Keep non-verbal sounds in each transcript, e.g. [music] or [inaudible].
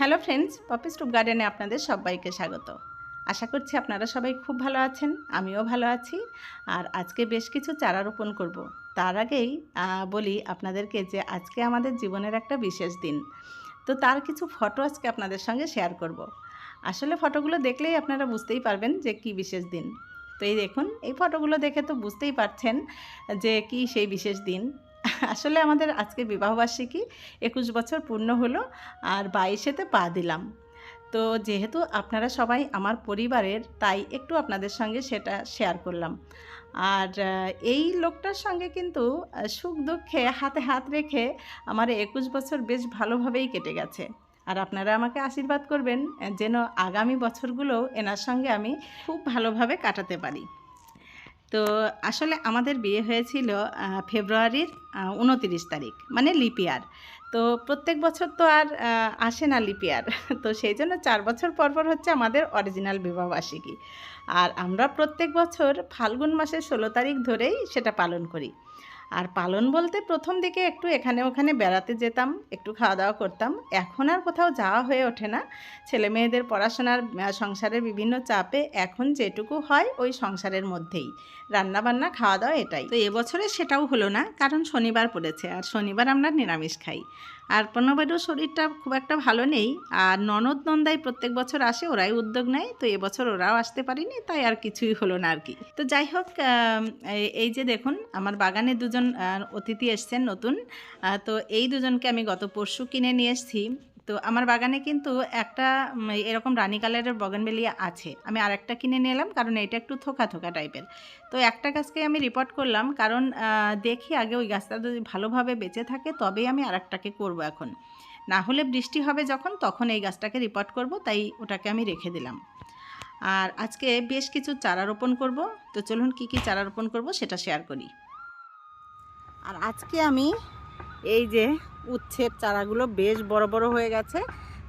Hello friends, poppy stoop গার্ডেনে আপনাদের সবাইকে স্বাগত। আশা করছি আপনারা সবাই খুব ভালো আছেন, আমিও ভালো আছি। আর আজকে বেশ কিছু চারা রোপণ করব। তার আগেই বলি আপনাদেরকে যে আজকে আমাদের জীবনের একটা বিশেষ দিন। তো তার কিছু ফটো আজকে আপনাদের সঙ্গে শেয়ার করব। আসলে ফটোগুলো দেখলেই আপনারা বুঝতেই পারবেন যে কি বিশেষ দিন। তো এই দেখুন, এই ফটোগুলো দেখে তো বুঝতেই পারছেন যে কি সেই বিশেষ দিন। আসলে আমাদের আজকে বিবাহবার্ষিকী একুশ বছর পূর্ণ হলো আর বাইশেতে পা দিলাম। তো যেহেতু আপনারা সবাই আমার পরিবারের, তাই একটু আপনাদের সঙ্গে সেটা শেয়ার করলাম। আর এই লোকটার সঙ্গে কিন্তু সুখ দুঃখে হাতে হাত রেখে আমার একুশ বছর বেশ ভালোভাবেই কেটে গেছে। আর আপনারা আমাকে আশীর্বাদ করবেন, যেন আগামী বছরগুলোও এনার সঙ্গে আমি খুব ভালোভাবে কাটাতে পারি। তো আসলে আমাদের বিয়ে হয়েছিল ফেব্রুয়ারির উনতিরিশ তারিখ মানে লিপিয়ার তো প্রত্যেক বছর তো আর আসে না লিপিয়ার [laughs] তো সেই জন্য চার বছর পর পর হচ্ছে আমাদের অরিজিনাল বিবাহবার্ষিকী। আর আমরা প্রত্যেক বছর ফাল্গুন মাসের ষোলো তারিখ ধরেই সেটা পালন করি। আর পালন বলতে প্রথম দিকে একটু এখানে ওখানে বেড়াতে যেতাম, একটু খাওয়া দাওয়া করতাম। এখন আর কোথাও যাওয়া হয়ে ওঠে না। ছেলে মেয়েদের পড়াশোনার সংসারের বিভিন্ন চাপে এখন যেটুকু হয় ওই সংসারের মধ্যেই। রান্না বান্না খাওয়া দাওয়া এটাই। তো এবছরে সেটাও হলো না, কারণ শনিবার পড়েছে। আর শনিবার আমরা নিরামিষ খাই। আর পনেরোবারও শরীরটা খুব একটা ভালো নেই। আর ননদ নন্দাই প্রত্যেক বছর আসে, ওরাই উদ্যোগ নেয়। তো এবছর ওরাও আসতে পারিনি, তাই আর কিছুই হলো না আর কি। তো যাই হোক এই যে দেখুন, আমার বাগানে দুজন অতিথি এসছেন নতুন। তো এই দুজনকে আমি গত পরশু কিনে নিয়ে এসেছি। তো আমার বাগানে কিন্তু একটা এরকম রানী কালারের বগনবেলিয়া আছে। আমি আর একটা কিনে নিলাম কারণ এটা একটু থোকা থোকা টাইপের। তো একটা গাছকে আমি রিপোর্ট করলাম কারণ দেখি আগে ওই গাছটা যদি ভালোভাবে বেঁচে থাকে তবেই আমি আরেকটাকে করব এখন। না হলে বৃষ্টি হবে যখন, তখন এই গাছটাকে রিপোর্ট করব, তাই ওটাকে আমি রেখে দিলাম। আর আজকে বেশ কিছু চারা রোপণ করব। তো চলুন কি কি চারা রোপণ করব সেটা শেয়ার করি। আর আজকে আমি এই যে উচ্ছের চারাগুলো বেশ বড় বড় হয়ে গেছে,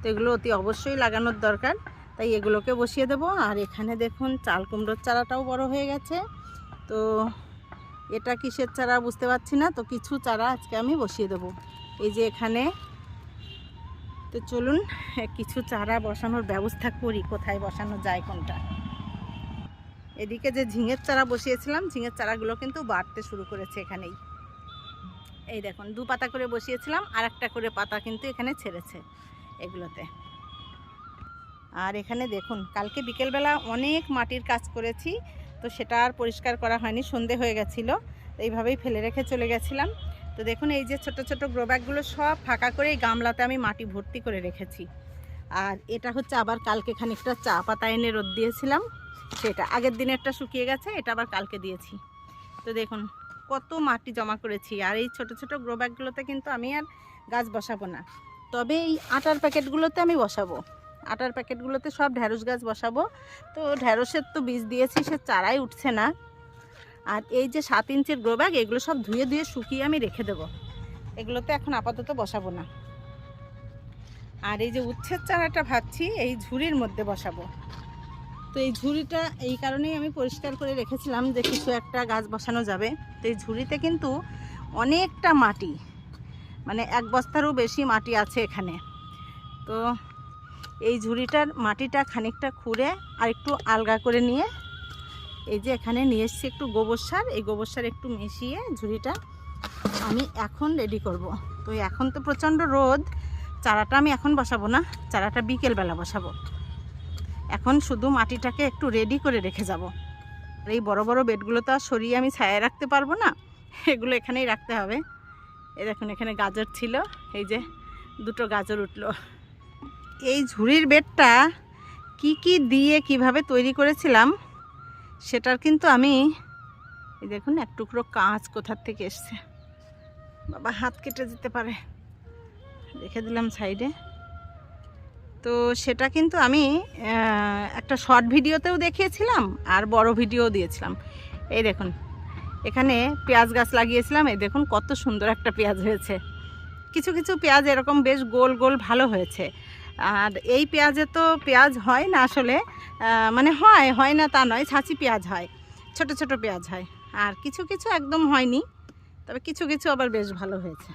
তো এগুলো অতি অবশ্যই লাগানোর দরকার। তাই এগুলোকে বসিয়ে দেবো। আর এখানে দেখুন, চাল কুমড়োর চারাটাও বড় হয়ে গেছে। তো এটা কিসের চারা বুঝতে পারছি না, তো কিছু চারা আজকে আমি বসিয়ে দেবো। এই যে এখানে, তো চলুন, কিছু চারা বসানোর ব্যবস্থা করি, কোথায় বসানো যায়, কোনটা। এদিকে যে ঝিঙের চারা বসিয়েছিলাম, ঝিঙের চারাগুলো কিন্তু বাড়তে শুরু করেছে এখানেই। এই দেখুন, দু পাতা করে বসিয়েছিলাম আর একটা করে পাতা কিন্তু এখানে ছেড়েছে এগুলোতে। আর এখানে দেখুন, কালকে বিকেলবেলা অনেক মাটির কাজ করেছি, তো সেটা আর পরিষ্কার করা হয়নি, সন্ধে হয়ে গেছিল এইভাবেই ফেলে রেখে চলে গেছিলাম। তো দেখুন, এই যে ছোট ছোট গ্রো ব্যাগগুলো সব ফাঁকা করে এই গামলাতে আমি মাটি ভর্তি করে রেখেছি। আর এটা হচ্ছে আবার কালকে খানিকটা চা পাতা এনে রোদ দিয়েছিলাম, সেটা আগের দিনেরটা শুকিয়ে গেছে, এটা আবার কালকে দিয়েছি। তো দেখুন কত মাটি জমা করেছি আর এই ছোট ছোট গ্রো ব্যাগগুলোতে কিন্তু আমি আর গাছ বসাবো না। তবে এই আটার প্যাকেটগুলোতে আমি বসাবো। আটার প্যাকেটগুলোতে সব ঢ্যাঁড়স গাছ বসাবো। তো ঢ্যাঁড়সের তো বীজ দিয়েছি, সে চারাই উঠছে না। আর এই যে সাত ইঞ্চির গ্রো ব্যাগ এগুলো সব ধুয়ে ধুয়ে শুকিয়ে আমি রেখে দেবো। এগুলোতে এখন আপাতত বসাবো না। আর এই যে উচ্ছের চারাটা ভাবছি, এই ঝুড়ির মধ্যে বসাবো। তো এই ঝুড়িটা এই কারণেই আমি পরিষ্কার করে রেখেছিলাম যে কিছু একটা গাছ বসানো যাবে। তো এই ঝুড়িতে কিন্তু অনেকটা মাটি মানে এক বস্তারও বেশি মাটি আছে এখানে। তো এই ঝুড়িটার মাটিটা খানিকটা খুঁড়ে আর একটু আলগা করে নিয়ে এই যে এখানে নিয়ে এসেছি একটু গোবর সার। এই গোবর সার একটু মিশিয়ে ঝুড়িটা আমি এখন রেডি করব। তো এখন তো প্রচণ্ড রোদ, চারাটা আমি এখন বসাবো না, চারাটা বিকেলবেলা বসাবো। এখন শুধু মাটিটাকে একটু রেডি করে রেখে যাব। এই বড় বড় বেডগুলো তো আর সরিয়ে আমি ছায়া রাখতে পারব না। এগুলো এখানেই রাখতে হবে। এই দেখুন, এখানে গাজর ছিল। এই যে দুটো গাজর উঠল। এই ঝুড়ির বেডটা কি কি দিয়ে কীভাবে তৈরি করেছিলাম, সেটার কিন্তু আমি, এই দেখুন, এক টুকরো কাঁচ কোথার থেকে এসছে। বাবা, হাত কেটে যেতে পারে। রেখে দিলাম সাইডে। তো সেটা কিন্তু আমি একটা শর্ট ভিডিওতেও দেখিয়েছিলাম আর বড় ভিডিও দিয়েছিলাম। এই দেখুন, এখানে পেঁয়াজ গাছ লাগিয়েছিলাম। এই দেখুন, কত সুন্দর একটা পেঁয়াজ হয়েছে। কিছু কিছু পেঁয়াজ এরকম বেশ গোল গোল ভালো হয়েছে। আর এই পেঁয়াজে তো পেঁয়াজ হয় না আসলে মানে হয় হয় না তা নয়, ছাঁচি পেঁয়াজ হয়, ছোট ছোট পেঁয়াজ হয়। আর কিছু কিছু একদম হয়নি, তবে কিছু কিছু আবার বেশ ভালো হয়েছে।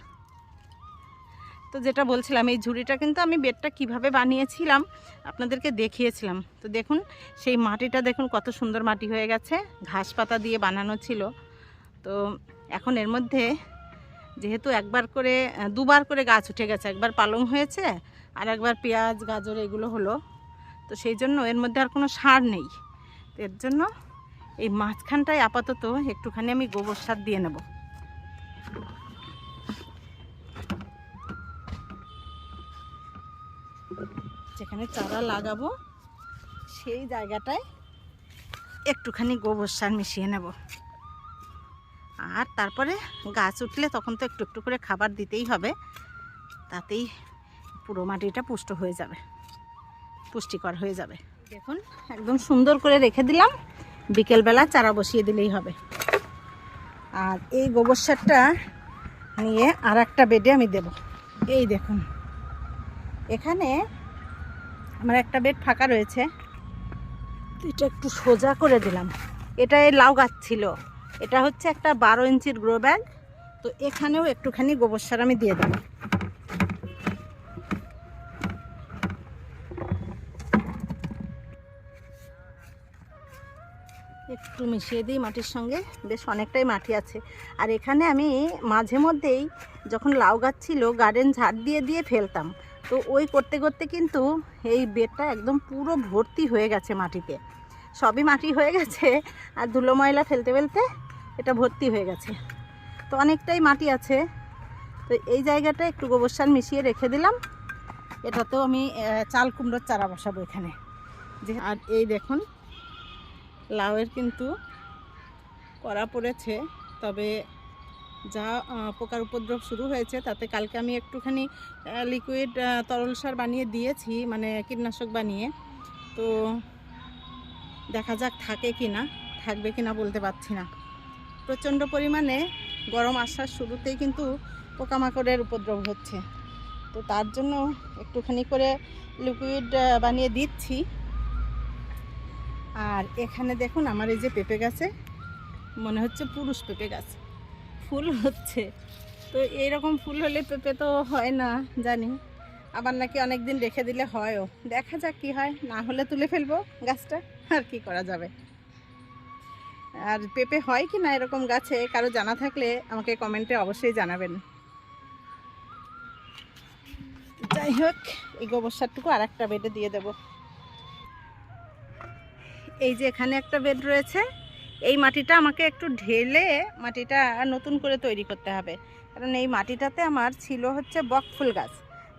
তো যেটা বলছিলাম, এই ঝুড়িটা কিন্তু আমি বেডটা কীভাবে বানিয়েছিলাম আপনাদেরকে দেখিয়েছিলাম। তো দেখুন, সেই মাটিটা দেখুন কত সুন্দর মাটি হয়ে গেছে, ঘাস পাতা দিয়ে বানানো ছিল। তো এখন এর মধ্যে যেহেতু একবার করে, দুবার করে গাছ উঠে গেছে, একবার পালং হয়েছে আর একবার পেঁয়াজ, গাজর এগুলো হলো। তো সেই জন্য এর মধ্যে আর কোনো সার নেই। এর জন্য এই মাঝখানটায় আপাতত একটুখানি আমি গোবর সার দিয়ে নেব। যেখানে চারা লাগাবো, সেই জায়গাটায় একটুখানি গোবর সার মিশিয়ে নেব। আর তারপরে গাছ উঠলে তখন তো একটু একটু করে খাবার দিতেই হবে, তাতেই পুরো মাটিটা পুষ্ট হয়ে যাবে, পুষ্টিকর হয়ে যাবে। দেখুন, একদম সুন্দর করে রেখে দিলাম, বিকেলবেলা চারা বসিয়ে দিলেই হবে। আর এই গোবর সারটা নিয়ে আর একটা বেডে আমি দেব। এই দেখুন, এখানে আমার একটা বেড ফাঁকা রয়েছে। এটা একটু সোজা করে দিলাম। এটা এই লাউ গাছ ছিল। এটা হচ্ছে একটা বারো ইঞ্চির গ্রো ব্যাগ। তো এখানেও একটুখানি গোবর সার আমি দিয়ে দেবো। একটু মিশিয়ে দিই মাটির সঙ্গে। বেশ অনেকটাই মাটি আছে। আর এখানে আমি মাঝে মধ্যেই যখন লাউ গাছ ছিল গার্ডেন ঝাড় দিয়ে দিয়ে ফেলতাম। তো ওই করতে করতে কিন্তু এই বেডটা একদম পুরো ভর্তি হয়ে গেছে মাটিতে। সবই মাটি হয়ে গেছে, আর ধুলো ময়লা ফেলতে ফেলতে এটা ভর্তি হয়ে গেছে। তো অনেকটাই মাটি আছে। তো এই জায়গাটা একটু গোবর সার মিশিয়ে রেখে দিলাম। এটাতেও আমি চাল কুমড়োর চারা বসাবো এখানে। যে আর এই দেখুন, লাউয়ের কিন্তু করা পড়েছে, তবে যা পোকার উপদ্রব শুরু হয়েছে, তাতে কালকে আমি একটুখানি লিকুইড তরল সার বানিয়ে দিয়েছি মানে কীটনাশক বানিয়ে। তো দেখা যাক থাকে কি না, থাকবে কি না বলতে পারছি না। প্রচণ্ড পরিমাণে গরম আসার শুরুতেই কিন্তু পোকামাকড়ের উপদ্রব হচ্ছে। তো তার জন্য একটুখানি করে লিকুইড বানিয়ে দিচ্ছি। আর এখানে দেখুন, আমার এই যে পেঁপে গাছে, মনে হচ্ছে পুরুষ পেঁপে গাছ। ফুল হচ্ছে। তো এইরকম ফুল হলে পেঁপে তো হয় না, জানি। আবার নাকি অনেক দিন রেখে দিলে হয়ও। দেখা যাক কি হয়, না হলে তুলে ফেলব গাছটা, আর কি করা যাবে। আর পেঁপে হয় কি না এরকম গাছে, কারও জানা থাকলে আমাকে কমেন্টে অবশ্যই জানাবেন। যাই হোক, এই গোবর সারটুকু আর একটা বেডে দিয়ে দেবো। এই যে এখানে একটা বেড রয়েছে এই মাটিটা আমাকে একটু ঢেলে মাটিটা নতুন করে তৈরি করতে হবে। কারণ এই মাটিটাতে আমার ছিল হচ্ছে বকফুল গাছ।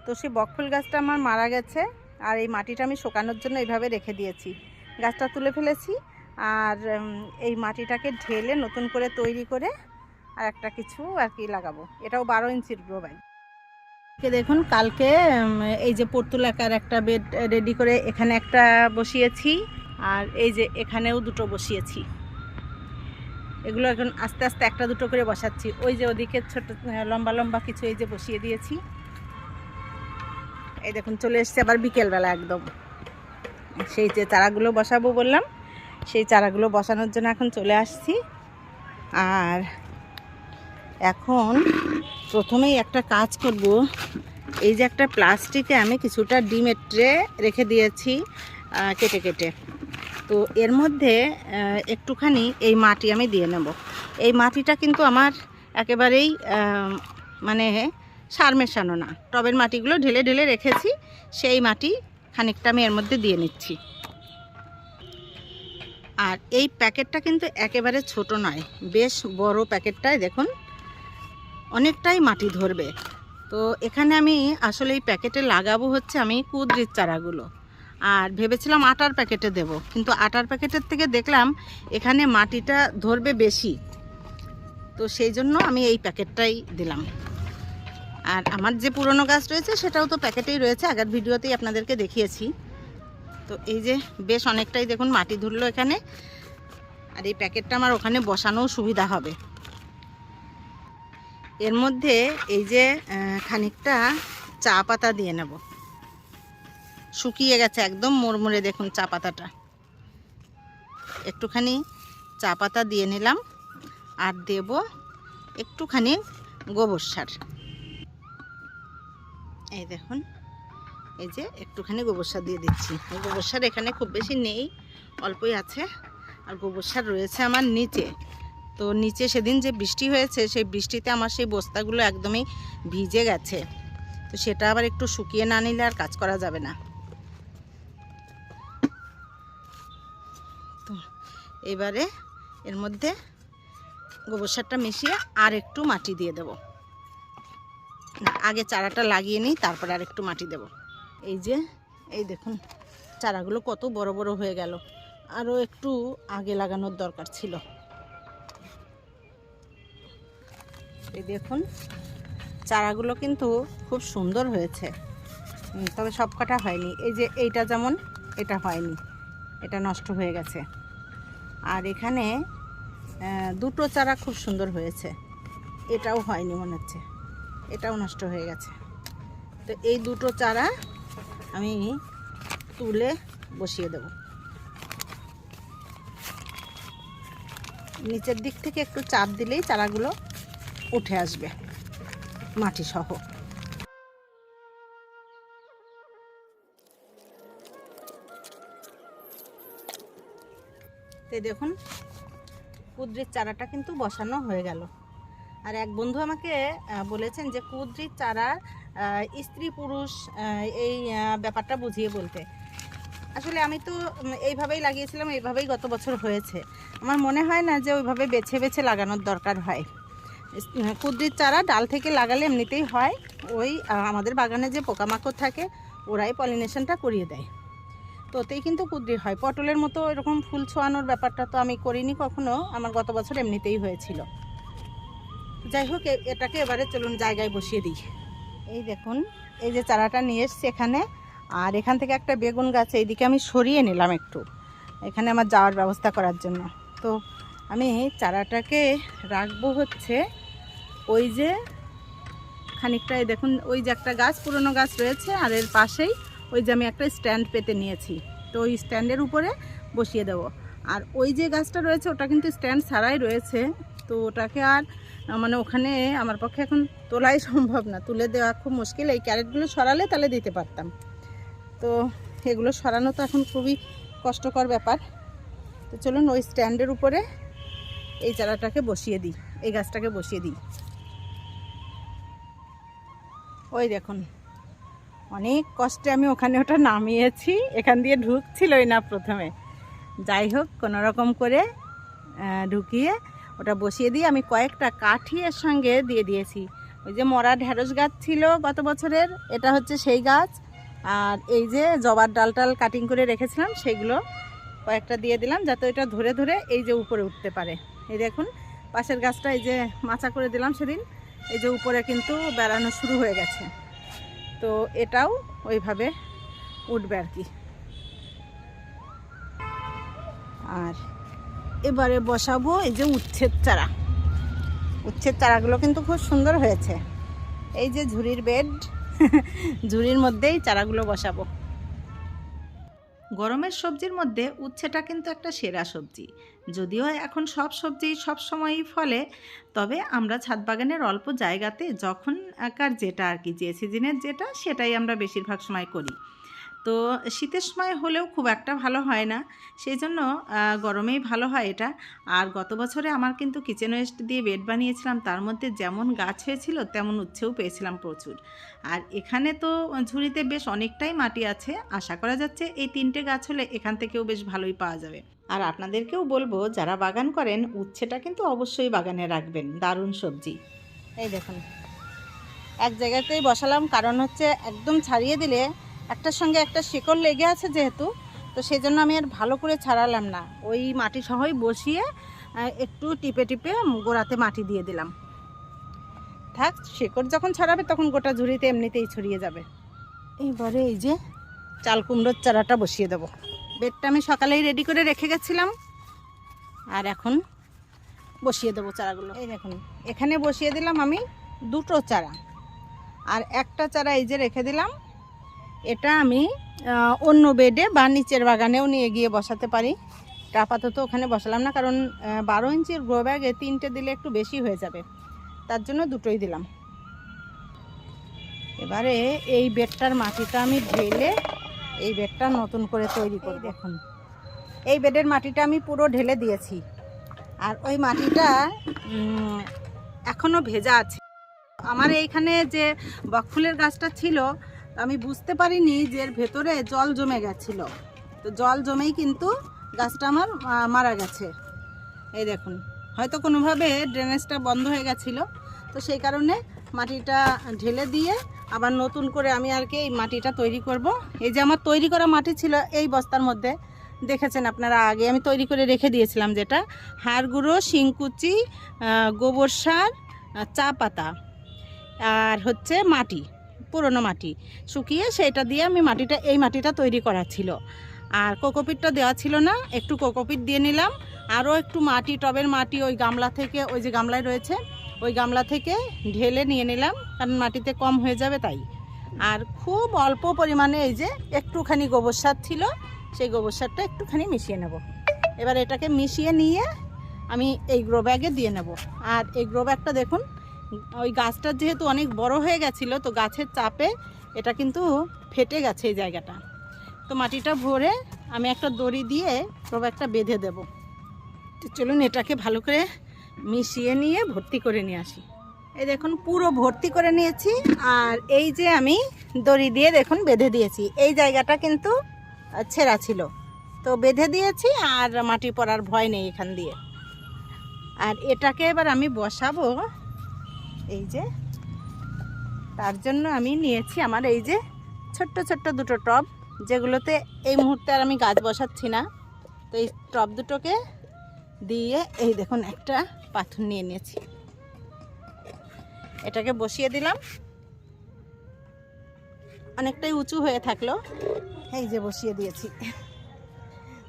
তো সেই বকফুল গাছটা আমার মারা গেছে আর এই মাটিটা আমি শোকানোর জন্য এইভাবে রেখে দিয়েছি। গাছটা তুলে ফেলেছি আর এই মাটিটাকে ঢেলে নতুন করে তৈরি করে আর একটা কিছু আর কি লাগাবো। এটাও বারো ইঞ্চির গ্রো ব্যাগ দেখুন, কালকে এই যে পর্তুলাকার একটা বেড রেডি করে এখানে একটা বসিয়েছি। আর এই যে এখানেও দুটো বসিয়েছি। এগুলো এখন আস্তে আস্তে একটা দুটো করে বসাচ্ছি। ওই যে ওদিকে ছোট লম্বা লম্বা কিছু এই যে বসিয়ে দিয়েছি। এই দেখুন, চলে এসছে আবার বিকেলবেলা একদম। সেই যে চারাগুলো বসাবো বললাম, সেই চারাগুলো বসানোর জন্য এখন চলে আসছি। আর এখন প্রথমেই একটা কাজ করব। এই যে একটা প্লাস্টিকে আমি কিছুটা ডিমের ট্রে রেখে দিয়েছি কেটে কেটে। তো এর মধ্যে একটুখানি এই মাটি আমি দিয়ে নেব। এই মাটিটা কিন্তু আমার একেবারেই মানে সার মেশানো না। টবের মাটিগুলো ঢেলে ঢেলে রেখেছি, সেই মাটি খানিকটা আমি এর মধ্যে দিয়ে নিচ্ছি। আর এই প্যাকেটটা কিন্তু একেবারে ছোট নয়, বেশ বড় প্যাকেটটায় দেখুন, অনেকটাই মাটি ধরবে। তো এখানে আমি আসলে এই প্যাকেটে লাগাবো হচ্ছে আমি কুদ্রির চারাগুলো। আর ভেবেছিলাম আটার প্যাকেটে দেব, কিন্তু আটার প্যাকেটের থেকে দেখলাম এখানে মাটিটা ধরবে বেশি। তো সেই জন্য আমি এই প্যাকেটটাই দিলাম। আর আমার যে পুরনো গাছ রয়েছে, সেটাও তো প্যাকেটেই রয়েছে, আগের ভিডিওতেই আপনাদেরকে দেখিয়েছি। তো এই যে বেশ অনেকটাই দেখুন মাটি ধরলো এখানে, আর এই প্যাকেটটা আমার ওখানে বসানোও সুবিধা হবে। এর মধ্যে এই যে খানিকটা চা পাতা দিয়ে নেব। শুকিয়ে গেছে একদম। মুড়মুড়ে দেখুন চা পাতাটা। একটুখানি চা পাতা দিয়ে নিলাম আর দেব একটুখানি গোবর সার। এই দেখুন, এই যে একটুখানি গোবর সার দিয়ে দিচ্ছি। গোবর সার এখানে খুব বেশি নেই, অল্পই আছে। আর গোবর সার রয়েছে আমার নিচে। তো নিচে সেদিন যে বৃষ্টি হয়েছে, সেই বৃষ্টিতে আমার সেই বস্তাগুলো একদমই ভিজে গেছে। তো সেটা আবার একটু শুকিয়ে না নিলে আর কাজ করা যাবে না। এবারে এর মধ্যে গোবর সারটা মিশিয়ে আর একটু মাটি দিয়ে দেব। আগে চারাটা লাগিয়ে নিই, তারপরে আর একটু মাটি দেব। এই যে, এই দেখুন, চারাগুলো কত বড় বড় হয়ে গেল। আরও একটু আগে লাগানোর দরকার ছিল। এই দেখুন, চারাগুলো কিন্তু খুব সুন্দর হয়েছে। তবে সব কটা হয়নি। এই যে, এইটা যেমন, এটা হয়নি। এটা নষ্ট হয়ে গেছে। এখানে দুটো চারা খুব সুন্দর হয়েছে। এটাও হয়নি মনে হচ্ছে। এটাও নষ্ট হয়ে গেছে। তো এই দুটো চারা আমি তুলে বসিয়ে দেব। নিচের দিক থেকে একটু চাপ দিলেই চারাগুলো উঠে আসবে মাটি সহ তো দেখুন, কুদ্রির চারাটা কিন্তু বসানো হয়ে গেল। আর এক বন্ধু আমাকে বলেছেন যে কুদ্রির চারা স্ত্রী পুরুষ এই ব্যাপারটা বুঝিয়ে বলতে। আসলে আমি তো এইভাবেই লাগিয়েছিলাম, এইভাবেই গত বছর হয়েছে। আমার মনে হয় না যে ওইভাবে বেছে বেছে লাগানোর দরকার হয়। কুদ্রির চারা ডাল থেকে লাগালে এমনিতেই হয়। ওই আমাদের বাগানে যে পোকামাকড় থাকে, ওরাই পলিনেশনটা করিয়ে দেয়। তো ওতেই কিন্তু কুদ্রি হয়। পটলের মতো এরকম ফুল ছোঁয়ানোর ব্যাপারটা তো আমি করিনি কখনো। আমার গত বছর এমনিতেই হয়েছিল। যাই হোক এটাকে এবারে চলুন জায়গায় বসিয়ে দিই। এই দেখুন, এই যে চারাটা নিয়ে এসছি এখানে। আর এখান থেকে একটা বেগুন গাছ, এইদিকে আমি সরিয়ে নিলাম একটু। এখানে আমার যাওয়ার ব্যবস্থা করার জন্য। তো আমি চারাটাকে রাখব হচ্ছে ওই যে খানিকটা দেখুন, ওই যে একটা গাছ, পুরনো গাছ রয়েছে, আর এর পাশেই ওই যে আমি একটা স্ট্যান্ড পেতে নিয়েছি। তো ওই স্ট্যান্ডের উপরে বসিয়ে দেব। আর ওই যে গাছটা রয়েছে, ওটা কিন্তু স্ট্যান্ড ছাড়াই রয়েছে। তো ওটাকে আর মানে ওখানে আমার পক্ষে এখন তোলাই সম্ভব না। তুলে দেওয়া খুব মুশকিল। এই ক্যারেটগুলো সরালে তাহলে দিতে পারতাম। তো এগুলো সরানো তো এখন খুবই কষ্টকর ব্যাপার। তো চলুন ওই স্ট্যান্ডের উপরে এই চারাটাকে বসিয়ে দিই। এই গাছটাকে বসিয়ে দিই। ওই দেখুন। অনেক কষ্টে আমি ওখানে ওটা নামিয়েছি। এখান দিয়ে ঢুকছিলই না প্রথমে। যাই হোক, কোনো রকম করে ঢুকিয়ে ওটা বসিয়ে দিয়ে আমি কয়েকটা কাঠি এর সঙ্গে দিয়ে দিয়েছি। ওই যে মরা ঢেঁড়স গাছ ছিল গত বছরের, এটা হচ্ছে সেই গাছ। আর এই যে জবার ডাল টাল কাটিং করে রেখেছিলাম, সেগুলো কয়েকটা দিয়ে দিলাম যাতে ওইটা ধরে ধরে এই যে উপরে উঠতে পারে। এই দেখুন, পাশের গাছটা এই যে মাচা করে দিলাম সেদিন। এই যে উপরে কিন্তু বেড়ানো শুরু হয়ে গেছে। তো এটাও ওইভাবে উঠবে আর কি। আর এবারে বসাবো এই যে উচ্ছের চারা। উচ্ছের চারাগুলো কিন্তু খুব সুন্দর হয়েছে। এই যে ঝুড়ির বেড, ঝুড়ির মধ্যেই চারাগুলো বসাবো। গরমের সবজির মধ্যে উচ্ছেটা কিন্তু একটা সেরা সবজি। যদিও এখন সব সবজি সব সময়ই ফলে, তবে আমরা ছাদ বাগানের অল্প জায়গাতে যখন আকার যেটা আর কি, যে সিজনের যেটা, সেটাই আমরা বেশিরভাগ সময় করি। তো শীতের সময় হলেও খুব একটা ভালো হয় না। সেই জন্য গরমেই ভালো হয় এটা। আর গত বছরে আমার কিন্তু কিচেন ওয়েস্ট দিয়ে বেড বানিয়েছিলাম, তার মধ্যে যেমন গাছ হয়েছিল, তেমন উচ্ছেও পেয়েছিলাম প্রচুর। আর এখানে তো ঝুড়িতে বেশ অনেকটাই মাটি আছে। আশা করা যাচ্ছে এই তিনটে গাছ হলে এখান থেকেও বেশ ভালোই পাওয়া যাবে। আর আপনাদেরকেও বলব, যারা বাগান করেন, উচ্ছেটা কিন্তু অবশ্যই বাগানে রাখবেন। দারুণ সবজি। এই দেখুন, এক জায়গাতেই বসালাম, কারণ হচ্ছে একদম ছাড়িয়ে দিলে একটার সঙ্গে একটা শিকড় লেগে আছে যেহেতু, তো সেই জন্য আমি আর ভালো করে ছাড়ালাম না। ওই মাটি সহই বসিয়ে একটু টিপে টিপে গোড়াতে মাটি দিয়ে দিলাম। থাক, শিকড় যখন ছাড়াবে তখন গোটা ঝুড়িতে এমনিতেই ছড়িয়ে যাবে। এইবারে এই যে চাল কুমড়োর চারাটা বসিয়ে দেবো। বেডটা আমি সকালেই রেডি করে রেখে গেছিলাম। আর এখন বসিয়ে দেবো চারাগুলো। এই দেখুন, এখানে বসিয়ে দিলাম আমি দুটো চারা। আর একটা চারা এই যে রেখে দিলাম। এটা আমি অন্য বেডে বা নিচের বাগানেও নিয়ে গিয়ে বসাতে পারি। আপাতত ওখানে বসালাম না কারণ বারো ইঞ্চির গ্রো ব্যাগে তিনটে দিলে একটু বেশি হয়ে যাবে। তার জন্য দুটোই দিলাম। এবারে এই বেডটার মাটিটা আমি ঢেলে এই বেডটা নতুন করে তৈরি করি দেখুন। এই বেডের মাটিটা আমি পুরো ঢেলে দিয়েছি। আর ওই মাটিটা উম, এখনও ভেজা আছে। আমার এইখানে যে বকফুলের গাছটা ছিল আমি বুঝতে পারিনি যে এর ভেতরে জল জমে গেছিল। তো জল জমেই কিন্তু গাছটা আমার মারা গেছে। এই দেখুন, হয়তো কোনোভাবে ড্রেনেজটা বন্ধ হয়ে গেছিল। তো সেই কারণে মাটিটা ঢেলে দিয়ে আবার নতুন করে আমি আর কি এই মাটিটা তৈরি করব। এই যে আমার তৈরি করা মাটি ছিল এই বস্তার মধ্যে, দেখেছেন আপনারা আগে আমি তৈরি করে রেখে দিয়েছিলাম যেটা। হাড় গুঁড়ো, শিংকুচি গোবর সার চা পাতা, আর হচ্ছে মাটি। পুরনো মাটি। শুকিয়ে সেটা দিয়ে আমি মাটিটা, এই মাটিটা তৈরি করা ছিল। আর কোকোপিটটা দেওয়া ছিল না, একটু কোকোপিট দিয়ে নিলাম। আরও একটু মাটি, টবের মাটি ওই গামলা থেকে, ওই যে গামলায় রয়েছে, ওই গামলা থেকে ঢেলে নিয়ে নিলাম, কারণ মাটিতে কম হয়ে যাবে তাই। আর খুব অল্প পরিমাণে এই যে একটুখানি গোবর সার ছিল, সেই গোবর সারটা একটুখানি মিশিয়ে নেব। এবার এটাকে মিশিয়ে নিয়ে আমি এই গ্রো ব্যাগে দিয়ে নেব। আর এই গ্রো ব্যাগটা দেখুন ওই গাছটা যেহেতু অনেক বড় হয়ে গেছিল, তো গাছের চাপে এটা কিন্তু ফেটে গেছে এই জায়গাটা। তো মাটিটা ভরে আমি একটা দড়ি দিয়ে গ্রো ব্যাগটা বেঁধে দেবো। তো চলুন এটাকে ভালো করে মিশিয়ে নিয়ে ভর্তি করে নিয়ে আসি। এই দেখুন, পুরো ভর্তি করে নিয়েছি, আর এই যে আমি দড়ি দিয়ে দেখুন বেঁধে দিয়েছি। এই জায়গাটা কিন্তু ছেঁড়া ছিল। তো বেঁধে দিয়েছি, আর মাটি পড়ার ভয় নেই এখান দিয়ে। আর এটাকে এবার আমি বসাবো এই যে, তার জন্য আমি নিয়েছি আমার এই যে ছোট্ট ছোট্ট দুটো টব, যেগুলোতে এই মুহূর্তে আর আমি গাছ বসাচ্ছি না। তো এই টব দুটোকে দিয়ে এই দেখুন, একটা পাথর নিয়ে নিয়েছি। এটাকে বসিয়ে দিলাম। অনেকটাই উঁচু হয়ে থাকল। এই যে বসিয়ে দিয়েছি।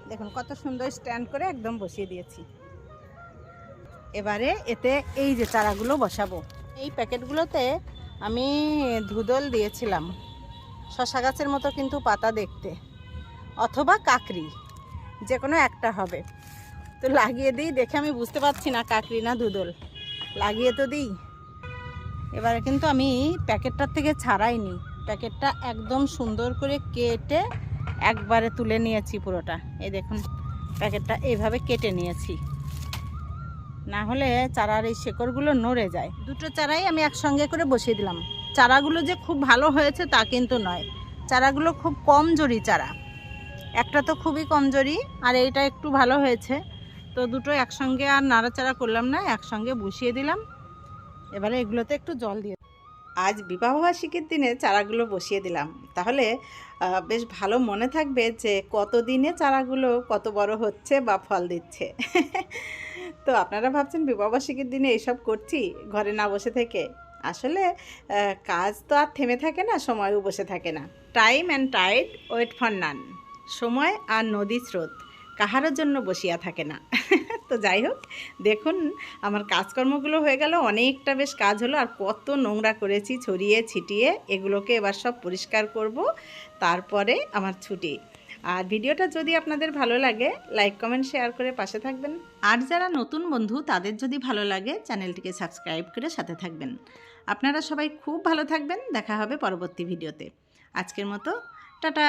দেখুন, কত সুন্দর স্ট্যান্ড করে একদম বসিয়ে দিয়েছি। এবারে এতে এই যে চারাগুলো বসাবো। এই প্যাকেটগুলোতে আমি ধুদল দিয়েছিলাম। শশা গাছের মতো কিন্তু পাতা দেখতে। অথবা কাকরি যে কোনো একটা হবে। তো লাগিয়ে দিই, দেখে আমি বুঝতে পারছি না কাকরি না ধুদল। লাগিয়ে তো দিই। এবারে কিন্তু আমি প্যাকেটটার থেকে ছাড়াইনি। প্যাকেটটা একদম সুন্দর করে কেটে একবারে তুলে নিয়েছি পুরোটা। এই দেখুন, প্যাকেটটা এইভাবে কেটে নিয়েছি। না হলে চারার এই শেকড়গুলো নড়ে যায়। দুটো চারাই আমি একসঙ্গে করে বসিয়ে দিলাম। চারাগুলো যে খুব ভালো হয়েছে তা কিন্তু নয়। চারাগুলো খুব কমজোরি চারা। একটা তো খুবই কমজোরি আর এইটা একটু ভালো হয়েছে। তো দুটো একসঙ্গে আর নাড়াচাড়া করলাম না, একসঙ্গে বসিয়ে দিলাম। এবারে এগুলোতে একটু জল দিয়ে আজ বিবাহবার্ষিকীর দিনে চারাগুলো বসিয়ে দিলাম। তাহলে বেশ ভালো মনে থাকবে যে কত দিনে চারাগুলো কত বড় হচ্ছে বা ফল দিচ্ছে। [laughs] তো আপনারা ভাবছেন বিবাহবার্ষিকীর দিনে এইসব করছি, ঘরে না বসে থেকে? আসলে কাজ তো আর থেমে থাকে না, সময়ও বসে থাকে না। Time and tide wait for none সময় আর নদী স্রোত। কাহারও জন্য বসিয়া থাকে না। তো যাই হোক, দেখুন, আমার কাজকর্মগুলো হয়ে গেল, অনেকটা বেশ কাজ হলো, আর কত নোংরা করেছি, ছড়িয়ে ছিটিয়ে, এগুলোকে এবার সব পরিষ্কার করব, তারপরে আমার ছুটি। আর ভিডিওটা যদি আপনাদের ভালো লাগে, লাইক, কমেন্ট, শেয়ার করে পাশে থাকবেন। আর যারা নতুন বন্ধু, তাদের যদি ভালো লাগে, চ্যানেলটিকে সাবস্ক্রাইব করে সাথে থাকবেন। আপনারা সবাই খুব ভালো থাকবেন, দেখা হবে পরবর্তী ভিডিওতে। আজকের মতো, টাটা!